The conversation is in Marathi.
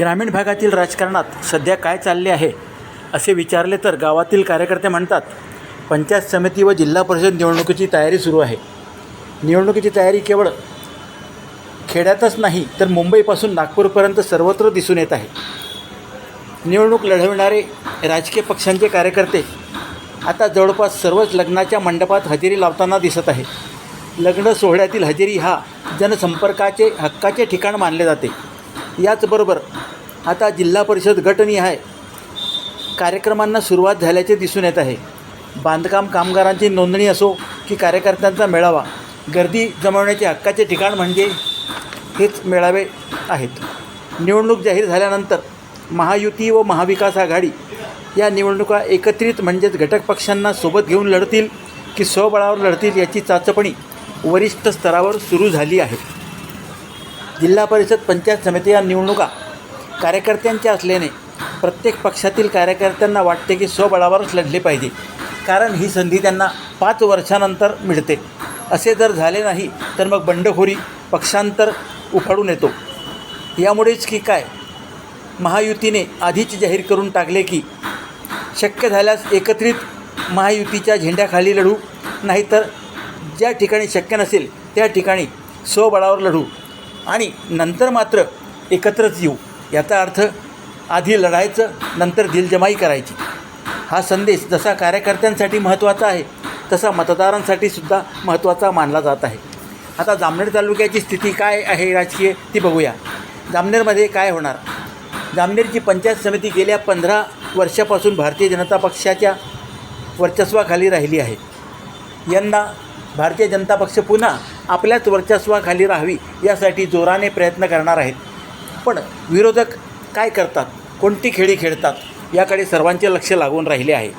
ग्रामीण भागातील राजकारणात सध्या काय चालले आहे असे विचारले तर गावातील कार्यकर्ते म्हणतात पंचायत समिती व जिल्हा परिषद निवडणुकीची तयारी सुरू आहे. निवडणुकीची तयारी केवळ खेड्यातच नाही तर मुंबईपासून नागपूरपर्यंत सर्वत्र दिसून येत आहे. निवडणूक लढविणारे राजकीय पक्षांचे कार्यकर्ते आता जवळपास सर्वच लग्नाच्या मंडपात हजेरी लावताना दिसत आहे. लग्न सोहळ्यातील हजेरी हा जनसंपर्काचे हक्काचे ठिकाण मानले जाते. याचबरोबर आता जिल्हा परिषद गटनिहाय कार्यक्रमांना सुरुवात झाल्याचे दिसून येत आहे. बांधकाम कामगारांची नोंदणी असो की कार्यकर्त्यांचा मेळावा गर्दी जमवण्याचे हक्काचे ठिकाण म्हणजे हेच मेळावे आहेत. निवडणूक जाहीर झाल्यानंतर महायुती व महाविकास आघाडी या निवडणुका एकत्रित म्हणजेच घटक पक्षांना सोबत घेऊन लढतील की स्वबळावर लढतील याची चाचपणी वरिष्ठ स्तरावर सुरू झाली आहे. जिल्हा परिषद पंचायत समिती या निवडणुका कार्यकर्त्यांच्या असल्याने प्रत्येक पक्षातील कार्यकर्त्यांना वाटते की स्वबळावरच लढले पाहिजे. कारण ही संधी त्यांना पाच वर्षानंतर मिळते. असे जर झाले नाही तर मग बंडखोरी पक्षांतर उफाडून येतो. यामुळेच की काय? महायुतीने आधीच जाहीर करून टाकले की शक्य झाल्यास एकत्रित महायुतीच्या झेंड्याखाली लढू नाहीतर ज्या ठिकाणी शक्य नसेल त्या ठिकाणी स्वबळावर लढू आणि नंतर मात्र एकत्रच येऊ. याचा अर्थ आधी लढायचं नंतर दिलजमाई करायची. हा संदेश जसा कार्यकर्त्यांसाठी महत्त्वाचा आहे तसा मतदारांसाठी सुद्धा महत्त्वाचा मानला जात आहे. आता जामनेर तालुक्याची स्थिती काय आहे राजकीय ती बघूया. जामनेरमध्ये काय होणार? जामनेरची पंचायत समिती गेल्या पंधरा वर्षापासून भारतीय जनता पक्षाच्या वर्चस्वाखाली राहिली आहे. यंदा भारतीय जनता पक्ष पुन्हा आपल्याच वर्चस्वाखाली राहावी यासाठी जोराने प्रयत्न करणार आहेत. पण विरोधक काय करतात? कोणती खेळी खेळतात? याकडे सर्वांचे लक्ष लागून राहिले आहे.